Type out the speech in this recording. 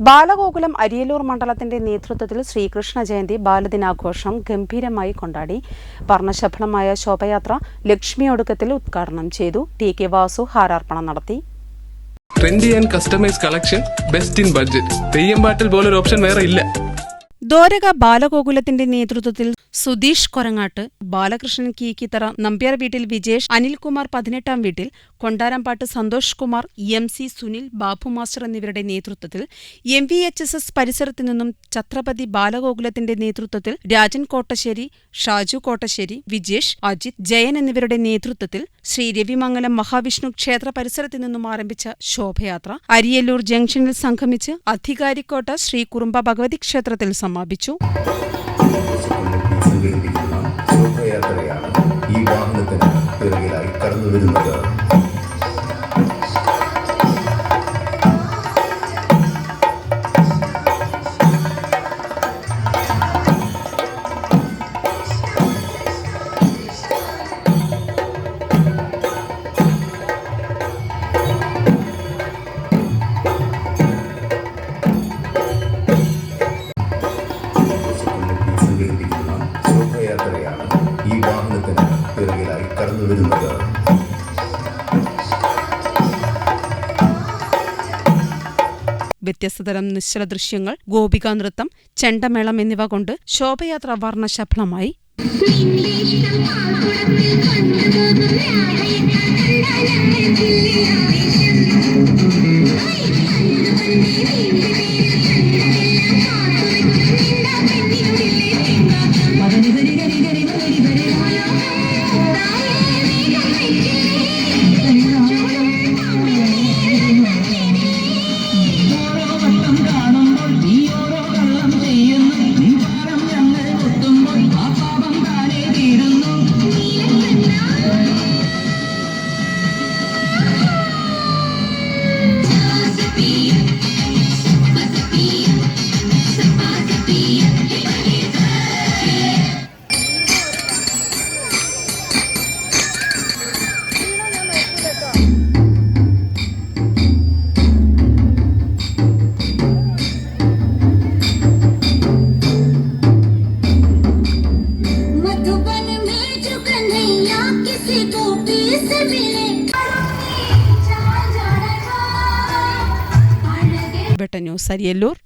Balagokulam Ariyalur മണ്ഡലത്തിന്റെ നേതൃത്വത്തിൽ ശ്രീകൃഷ്ണ ജയന്തി ബാലദിനാഘോഷം ഗംഭീരമായി കൊണ്ടാടി. വർണശഫലമായ ശോഭയാത്ര ലക്ഷ്മി ഒടുക്കത്തിൽ ഉദ്ഘാടനം ചെയ്തു. ടി കെ വാസു ഹാരാർപ്പണം നടത്തി. Trendy and customise collection best in budget Theyyam പാട്ടിൽ പോലൊരു ഓപ്ഷൻ വേറെ ഇല്ല. ദോരക ബാലഗോകുലത്തിന്റെ നേതൃത്വത്തിൽ സുധീഷ് കൊരങ്ങാട്ട് ബാലകൃഷ്ണൻ കീക്കിത്തറ നമ്പ്യാർ വീട്ടിൽ വിജേഷ് അനിൽകുമാർ പതിനെട്ടാം വീട്ടിൽ Kondarampattu Santhosh Kumar M C Sunil Babu master എന്നിവരുടെ നേതൃത്വത്തിൽ M V H S S പരിസരത്തു നിന്നും ഛത്രപതി ബാലഗോകുലത്തിന്റെ നേതൃത്വത്തിൽ രാജൻ കോട്ടശ്ശേരി ഷാജു കോട്ടശ്ശേരി വിജേഷ് അജിത് ജയൻ എന്നിവരുടെ നേതൃത്വത്തിൽ ശ്രീ രവിമംഗലം മഹാവിഷ്ണു ക്ഷേത്ര പരിസരത്തു നിന്നും ആരംഭിച്ച ശോഭയാത്ര അരിയല്ലൂർ ജംഗ്ഷനിൽ സംഗമിച്ച് അധികാരിക്കോട്ട ശ്രീ കുറുമ്പ ഭഗവതി ക്ഷേത്രത്തിൽ സമാപിച്ചു. സംഘടിപ്പിക്കുന്ന ശോഭയാത്രയാണ് ഈ വാഹനത്തിന് പിറകിലായി കടന്നു വരുന്നത് വാഹനത്തിന് പിറകിലായി കടന്നു വരുന്നത്. വ്യത്യസ്തതരം നിശ്ചല ദൃശ്യങ്ങൾ ഗോപികാ നൃത്തം ചെണ്ടമേളം എന്നിവ കൊണ്ട് ശോഭയാത്ര വർണശബളമായി വെട്ട ന്യൂസ് അരിയല്ലൂർ.